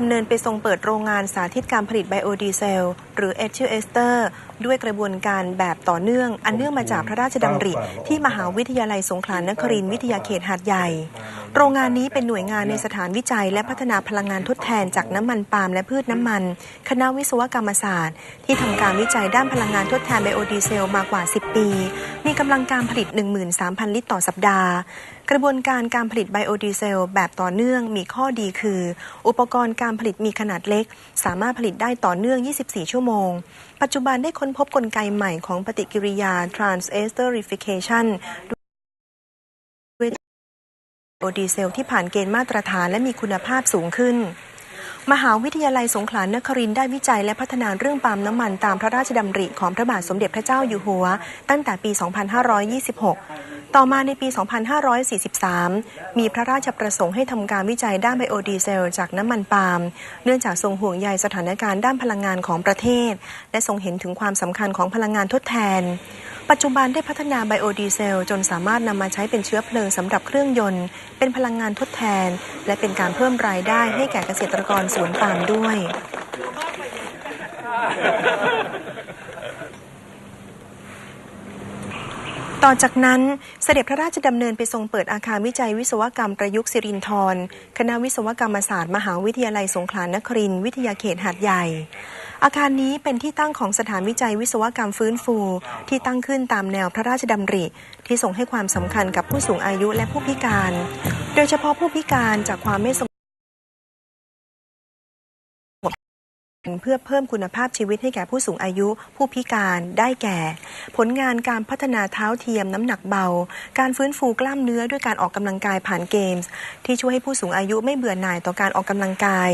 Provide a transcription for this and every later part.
ดำเนินไปทรงเปิดโรงงานสาธิตการผลิตไบโอดีเซล หรือเอทิลเอสเตอร์ด้วยกระบวนการแบบต่อเนื่อง อันเนื่องมาจากพระราชดำริ ที่มหาวิทยาลัยสงขลานครินทร์วิทยาเขตหาดใหญ่ โรงงานนี้เป็นหน่วยงานในสถานวิจัย และพัฒนาพลังงานทดแทนจากน้ำมันปาล์มและพืชน้ำมัน คณะวิศวกรรมศาสตร์ ที่ทำการวิจัยด้านพลังงานทดแทนไบโอดีเซลมากว่า 10 ปี มีกำลังการผลิต 13,000 ลิตรต่อสัปดาห์ กระบวนการการผลิตไบโอดีเซลแบบต่อเนื่องมีข้อดีคือ อุปกรณ์การผลิตมีขนาดเล็ก สามารถผลิตได้ต่อเนื่อง 24 ชั่วโมง ปัจจุบันได้ค้นพบกลไกใหม่ของปฏิกิริยา transesterification ด้วยไบ โอดีเซลที่ผ่านเกณฑ์มาตรฐานและมีคุณภาพสูงขึ้น มหาวิทยาลัยสงขลานครินทร์ได้วิจัยและพัฒนาเรื่องปาล์มน้ำมันตามพระราชดำริของพระบาทสมเด็จพระเจ้าอยู่หัว ตั้งแต่ปี 2526 ต่อมาในปี 2543 มีพระราชประสงค์ให้ทำการวิจัยด้านไบโอดีเซล จากน้ำมันปาล์ม เนื่องจากทรงห่วงใยสถานการณ์ด้านพลังงานของประเทศ และทรงเห็นถึงความสำคัญของพลังงานทดแทน ปัจจุบันได้พัฒนาไบโอดีเซล จนสามารถนำมาใช้เป็นเชื้อเพลิงสำหรับเครื่องยนต์ เป็นพลังงานทดแทน และเป็นการเพิ่มรายได้ให้แก่เกษตรกรสวนปาล์มด้วย ต่อจากนั้นเสด็จพระราชดำเนินไปทรงเปิดอาคารวิจัยวิศวกรรมประยุกต์สิรินธรคณะวิศวกรรมศาสตร์ มหาวิทยาลัยสงขลานครินทร์วิทยาเขตหาดใหญ่ อาคารนี้เป็นที่ตั้งของสถานวิจัยวิศวกรรมฟื้นฟู ที่ตั้งขึ้นตามแนวพระราชดำริ ที่ทรงให้ความสำคัญกับผู้สูงอายุและผู้พิการ โดยเฉพาะผู้พิการจากความไม่สมเพื่อเพิ่มคุณภาพชีวิตให้แก่ผู้สูงอายุ ผู้พิการได้แก่ ผลงานการพัฒนาเท้าเทียมน้ำหนักเบา การฟื้นฟูกล้ามเนื้อด้วยการออกกำลังกายผ่านเกมส์ ที่ช่วยให้ผู้สูงอายุไม่เบื่อหน่ายต่อการออกกำลังกาย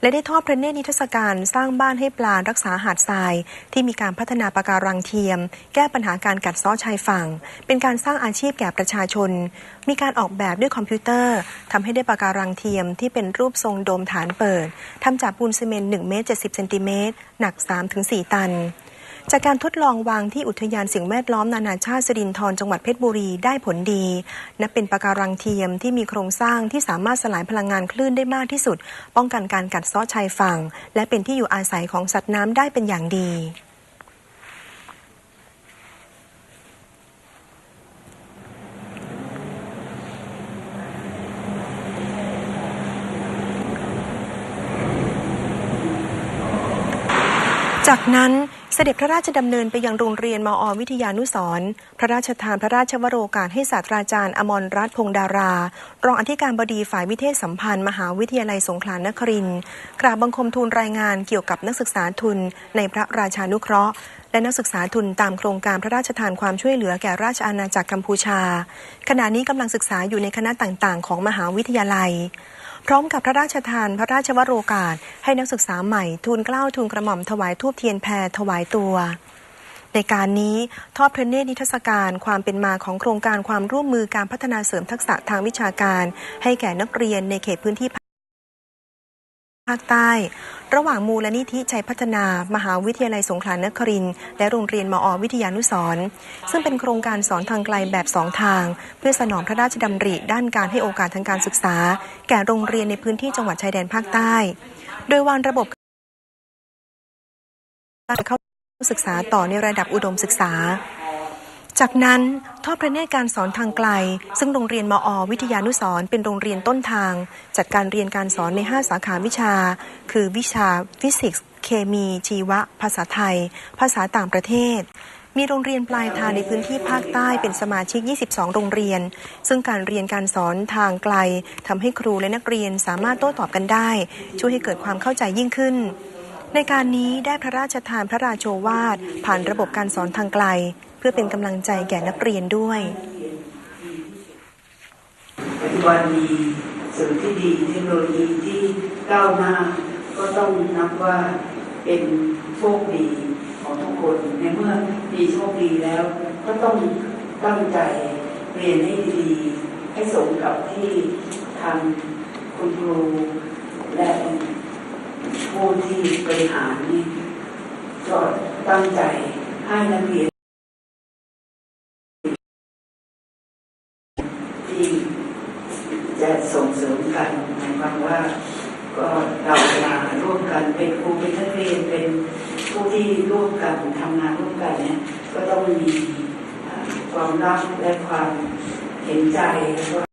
และได้ทอดพระเนตรนิทรรศการสร้างบ้านให้ปลารักษาหาดทราย ที่มีการพัฒนาปะการังเทียม แก้ปัญหาการกัดซ้อชายฝั่ง เป็นการสร้างอาชีพแก่ประชาชน มีการออกแบบด้วยคอมพิวเตอร์ทำให้ได้ปะการังเทียมที่เป็นรูปทรงโดมฐานเปิดทำจากปูนซีเมนต์1เมตร70เซนติเมตรหนัก 3-4 ตัน จากการทดลองวางที่อุทยานสิ่งแวดล้อมนานาชาติสิรินธรจังหวัดเพชรบุรีได้ผลดี นับเป็นปะการังเทียมที่มีโครงสร้างที่สามารถสลายพลังงานคลื่นได้มากที่สุด ป้องกันการกัดเซ้อชายฝั่ง และเป็นที่อยู่อาศัยของสัตว์น้ำได้เป็นอย่างดีจากนั้น เสด็จพระราชดำเนินไปยังโรงเรียนมอวิทยานุสร์พระราชทานพระราชวโรกาสให้ศาสตราจารย์อมรรัตน์พงดารา รองอธิการบดีฝ่ายวิเทศสัมพันธ์ มหาวิทยาลัยสงขลานครินกราบบังคมทูลรายงานเกี่ยวกับนักศึกษาทุนในพระราชานุเคราะห์ และนักศึกษาทุนตามโครงการพระราชทานความช่วยเหลือแก่ราชอาณาจักรกัมพูชา ขณะนี้กำลังศึกษาอยู่ในคณะต่างๆ ของมหาวิทยาลัย พร้อมกับพระราชทานพระราชวโรกาส ให้นักศึกษาใหม่ทูลเกล้าทูลกระหม่อมถวายทูบเทียนแพรถวายตัวในการนี้ทอดพระเนตรนิทรรศการความเป็นมาของโครงการความร่วมมือการพัฒนาเสริมทักษะทางวิชาการ ให้แก่นักเรียนในเขตพื้นที่ ภาคใต้ ระหว่างมูลนิธิชัยพัฒนา มหาวิทยาลัยสงขลานครินและโรงเรียนมอวิทยานุสร์ซึ่งเป็นโครงการสอนทางไกลแบบสองทาง เพื่อสนองพระราชดำริด้านการให้โอกาสทางการศึกษา แก่โรงเรียนในพื้นที่จังหวัดชายแดนภาคใต้ โดยวางระบบการเข้าศึกษาต่อในระดับอุดมศึกษา จากนั้นทอดพระเนตรการสอนทางไกล ซึ่งโรงเรียนมอ วิทยานุสรเป็นโรงเรียนต้นทาง จัดการเรียนการสอนใน 5 สาขาวิชา คือวิชาฟิสิกส์ เคมี ชีวะ ภาษาไทย ภาษาต่างประเทศ มีโรงเรียนปลายทางในพื้นที่ภาคใต้เป็นสมาชิก 22 โรงเรียน ซึ่งการเรียนการสอนทางไกลทำให้ครูและนักเรียนสามารถโต้ตอบกันได้ ช่วยให้เกิดความเข้าใจยิ่งขึ้น ในการนี้ได้พระราชทานพระราโชวาทผ่านระบบการสอนทางไกล เพื่อเป็นกำลังใจแก่นักเรียนด้วยปัจจุบันมีสื่อที่ดีเทคโนโลยีที่ก้าวหน้าก็ต้องนับว่าเป็นโชคดีของทุกคนในเมื่อมีโชคดีแล้ว ก็ต้องตั้งใจเรียนให้ดีให้สมกับที่ทางคุณครูและผู้ที่บริหารนี่ก็ตั้งใจให้นักเรียน ฟังว่า ก็เรามาร่วมกันเป็นครูเป็นนักเรียนเป็นผู้ที่ร่วมกันทำงานร่วมกันเนี่ยก็ต้องมีความรักและความเห็นใจแล้วก็